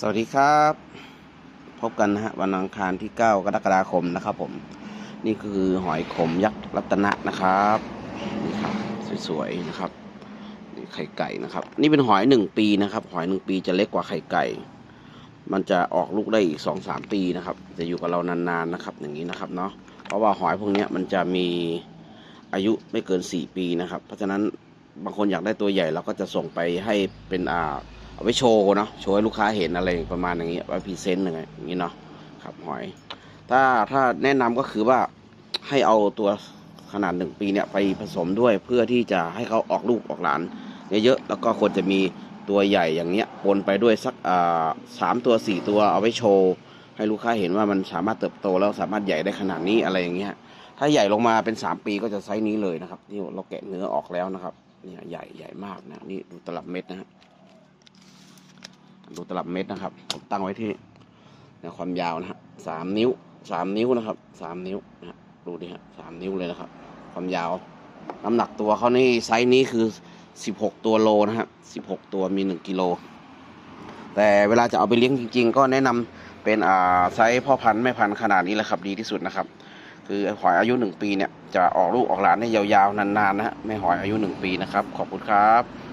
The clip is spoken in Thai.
สวัสดีครับ พบกันนะฮะวันอังคารที่ 9 กรกฎาคมนะครับผม นี่คือหอยขมยักษ์รัตนะนะครับนี่ครับสวยๆนะครับนี่ไข่ไก่นะครับ นี่เป็นหอยหนึ่งปีนะครับ หอยหนึ่งปีจะเล็กกว่าไข่ไก่ มันจะออกลูกได้อีกสองสามปีนะครับ จะอยู่กับเรานานๆนะครับ อย่างนี้นะครับเนาะเพราะว่าหอยพวกนี้มันจะมีอายุไม่เกินสี่ปีนะครับ เพราะฉะนั้นบางคนอยากได้ตัวใหญ่เราก็จะส่งไปให้เป็นอ่า เอาไว้โชว์เนาะโชว์ให้ลูกค้าเห็นอะไรประมาณอย่างนี้ยไว้พรีเซนต์อะไรอย่างนี้เนาะครับหอย ถ้าถ้าแนะนำก็คือว่าให้เอาตัวขนาดหนึ่งปีเนี่ยไปผสมด้วยเพื่อที่จะให้เขาออกลูกออกหลานเยอะๆแล้วก็ควรจะมีตัวใหญ่อย่างเนี้ยปนไปด้วยสักสามตัวสี่ตัวเอาไว้โชว์ให้ลูกค้าเห็นว่ามันสามารถเติบโตแล้วสามารถใหญ่ได้ขนาดนี้อะไรอย่างเงี้ยถ้าใหญ่ลงมาเป็นสามปีก็จะไซส์นี้เลยนะครับนี่เราแกะเนื้อออกแล้วนะครับเนี่ยใหญ่ใหญ่มากนะนี่ดูตลับเม็ดนะฮะ ดูตลับเม็ดนะครับ ผมตั้งไว้ที่นี่ยความยาวนะฮะสามนิ้วสามนิ้วนะครับสามนิ้วนะฮะดูดิฮะสามนิ้วเลยนะครับ ความยาว น้ำหนักตัวเขานี่ไซส์นี้คือสิบหกตัวโลนะฮะสิบหกตัวมีหนึ่งกิโลแต่เวลาจะเอาไปเลี้ยงจริง ๆ ก็แนะนำเป็นอ่าไซส์พ่อพันธุ์แม่พันธุ์ขนาดนี้แหละครับดีที่สุดนะครับ คือหอยอายุหนึ่งปีเนี่ยจะออกลูกออกหลานได้ยาวๆนานๆนะฮะแม่หอยอายุหนึ่งปีนะครับ ขอบคุณครับ